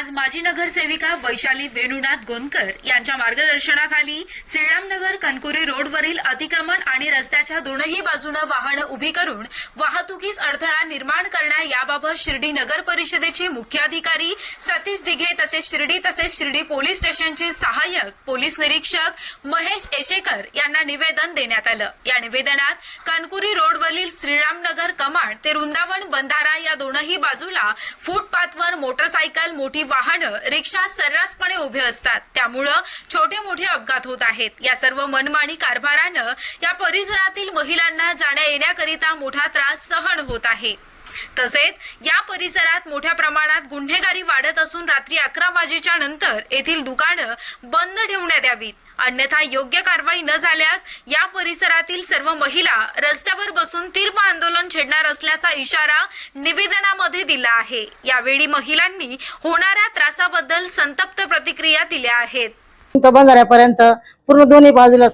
आज माजी नगरसेविका वैशाली वेणुनाथ गोंदकर यांच्या मार्गदर्शनाखाली श्रीरामनगर कनकुरी रोडवरील अतिक्रमण आणि रस्त्याच्या दोनही बाजूनं वाहनं उभी करून वाहतुकीस अडथळा निर्माण करण्या याबाबत शिर्डी नगर परिषदेचे मुख्याधिकारी सतीश दिघे तसेच शिर्डी तसेच शिर्डी पोलीस स्टेशनचे सहाय्यक पोलीस निरीक्षक महेश एशेकर यांना निवेदन देण्यात आलं. या निवेदनात कनकुरी रोडवरील श्रीरामनगर कमांड ते वृंदावन बंधारा या दोनही बाजूला फुटपाथवर मोटरसायकल मोठी वाहनं रिक्षा सर्रासपणे उभे असतात. त्यामुळं छोटे मोठे अपघात होत आहेत. या सर्व मनमानी कारभारानं या परिसरातील महिलांना जाण्या येण्याकरिता मोठा त्रास सहन होत आहे. तसेच या परिसरात मोठ्या प्रमाणात गुन्हेगारी वाढत असून रात्री अकरा वाजेच्या नंतर येथील दुकानं बंद ठेवण्यात यावीत. अन्यथा योग्य कारवाई न झाल्यास या परिसरातील सर्व महिला रस्त्यावर बसून तीव्र आंदोलन छेडणार असल्याचा इशारा निवेदनामध्ये दिला आहे. यावेळी महिलांनी होणाऱ्या त्रासाबद्दल संतप्त प्रतिक्रिया दिल्या आहेत. बंधाऱ्यापर्यंत पूर्ण दोन्ही बाजूला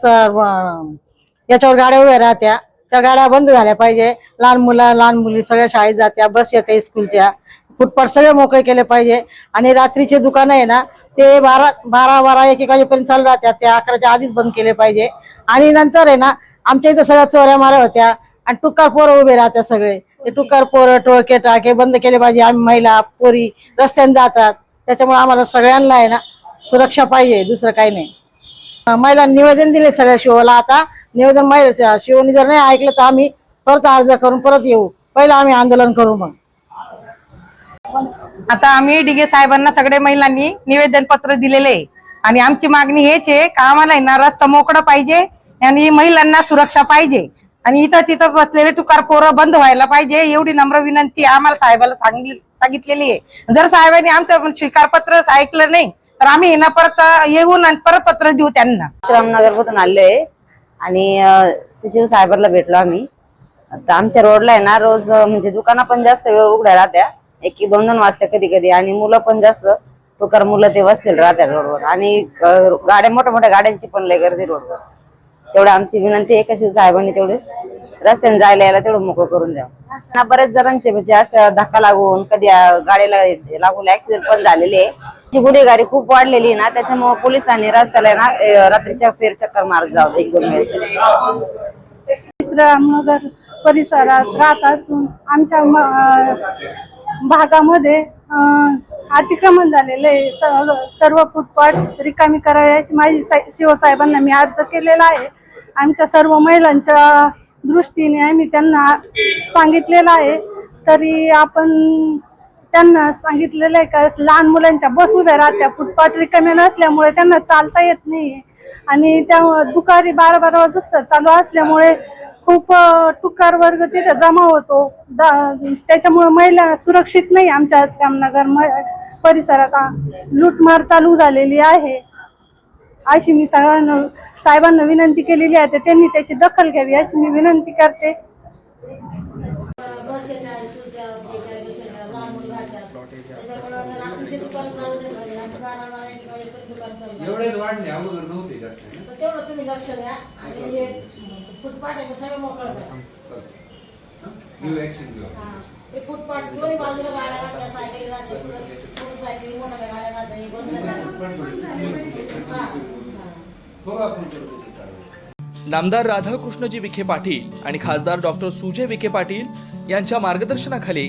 याच्यावर गाड्या उभ्या राहत्या. त्या गाड्या बंद झाल्या पाहिजे. लहान मुलं लहान मुली सगळ्या शाळेत जात्या बस येते स्कूलच्या फुटपाथ सगळे मोकळे केले पाहिजे. आणि रात्रीचे दुकानं आहे ना ते बारा बारा बारा एक एक वाजेपर्यंत चालू राहत्या. त्या अकराच्या आधीच बंद केले पाहिजे. आणि नंतर आहे ना आमच्या इथं सगळ्या चोऱ्या माऱ्या होत्या. आणि टुकार पोरं उभे राहत्या सगळे. ते टुक्कार पोरं टोळके टाके बंद केले पाहिजे. आम्ही महिला पोरी रस्त्याने जातात. त्याच्यामुळे आम्हाला सगळ्यांना आहे ना सुरक्षा पाहिजे. दुसरं काही नाही. महिलांनी निवेदन दिले सगळ्या शिवला. आता निवेदन महिला शिवनी जर नाही ऐकलं तर आम्ही परत अर्ज करून परत येऊ. पहिलं आम्ही आंदोलन करू मग. आता आम्ही डिगे साहेबांना सगळ्या महिलांनी निवेदन पत्र दिलेले आहे. आणि आमची मागणी हेच आहे का आम्हाला ना रस्ता मोकळा पाहिजे आणि महिलांना सुरक्षा पाहिजे. आणि इथं तिथं बसलेले टुकार पोरं बंद व्हायला पाहिजे एवढी नम्र विनंती आम्हाला साहेबाला सांगली सांगितलेली आहे. जर साहेबांनी आमचं स्वीकारपत्र ऐकलं नाही तर आम्ही परत येऊन परत पत्र देऊ त्यांना. श्रीरामनगर मधून आलोय. आणि शिव साहेबरला भेटलो आम्ही. तर आमच्या रोडला आहे ना रोज म्हणजे दुकानं पण जास्त वेळ उघड्या राहत्या. एक दोन दोन वाजता कधी कधी आणि मुलं पण जास्त. टुकार मुलं ते बसलेले राहत्या रोडवर. आणि गाड्या मोठ्या मोठ्या गाड्यांची पण लय गर्दी रोडवर. तेवढं आमची विनंती आहे का शिव साहेबांनी तेवढे रस्त्याने जायला यायला तेवढं मोकळं करून द्यावं ना बरेच जणांचे म्हणजे असं धक्का लागून कधी गाडीला लागून ऍक्सिडेंट पण झालेले आहे. ची गुन्हेगारी खूप वाढलेली आहे ना त्याच्यामुळे पोलिसांनी रस्त्याला आहे ना रात्रीच्या फेर चक्कर मारत जावं एक दोन वेळेस. रामनगर परिसरात राहत असून आमच्या म- भागामध्ये अतिक्रमण झालेलं आहे. सर्व फुटपाथ रिकामी करावयाची माझी साई- शिवसाहेबांना मी अर्ज केलेला आहे. आमच्या सर्व महिलांच्या दृष्टीने आम्ही त्यांना सांगितलेलं आहे. तरी आपण त्यांना सांगितलेलं आहे का लहान मुलांच्या बस उभ्या राहत्या फुटपाथ रिकाम्या नसल्यामुळे त्यांना चालता येत नाही. आणि त्या दुपारी बारा बारा वाजता चालू असल्यामुळे खूप टुकार वर्ग तिथे जमा होतो. त्याच्यामुळे महिला सुरक्षित नाही आमच्या श्यामनगर म- परिसरात. लूटमार चालू झालेली आहे. अशी मी सगळ्यांना साहेबांना विनंती केलेली आहे तर त्यांनी त्याची दखल घ्यावी अशी मी विनंती करते. एवढेच वाढले अगोदर नव्हते जास्त है? तेवढं तुम्ही लक्ष द्या आणि हे फुटपाथ आहे ना सगळं मोकळं करा घेऊ ऍक्शन घेऊ हा. हे फुटपाथ दोन्ही बाजूला गाड्या राहत्या सायकली राहत्या मोटरसायकली मोठ्या गाड्या राहत्या हे बंद करा पण थोडी- हा. हा. बघू आपण करतो ते कारवाई. नामदार राधाकृष्णजी विखे पाटील आणि खासदार डॉक्टर सुजय विखे पाटील यांच्या मार्गदर्शनाखाली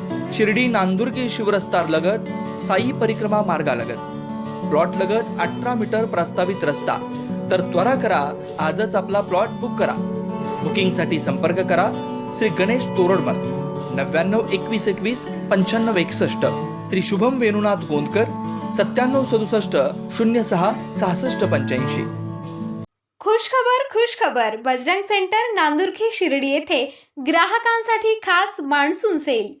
शिर्डी नांदुर्गी शिवरस्तार लगत साई परिक्रमा मार्गालगत प्लॉट लगत अठरा मीटर प्रस्तावित रस्ता. तर त्वरा करा आजच आपला प्लॉट बुक करा. बुकिंगसाठी संपर्क करा श्री गणेश तोरडमल. नव्याण्णव एकवीस एकवीस पंच्याण्णव एकसष्ट. श्री शुभम वेणुनाथ गोंदकर सत्त्याण्णव सदुसष्ट शून्य सहा सहासष्ट पंच्याऐंशी. खुश खबर खुश खबर. बजरंग सेंटर नांदुर्खी शिर्डी येथे ग्राहकांसाठी खास मान्सून सेल.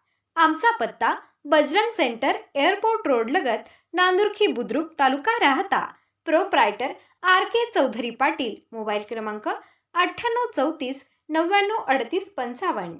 आमचा पत्ता बजरंग सेंटर एअरपोर्ट रोड लगत Nandurkhi Budruk taluka Rahata. Proprietor R K Chaudhari Patil. Mobile क्रमांक अठ्ठ्याण्णव चौतीस नव्याण्णव अडतीस पंचावन्न.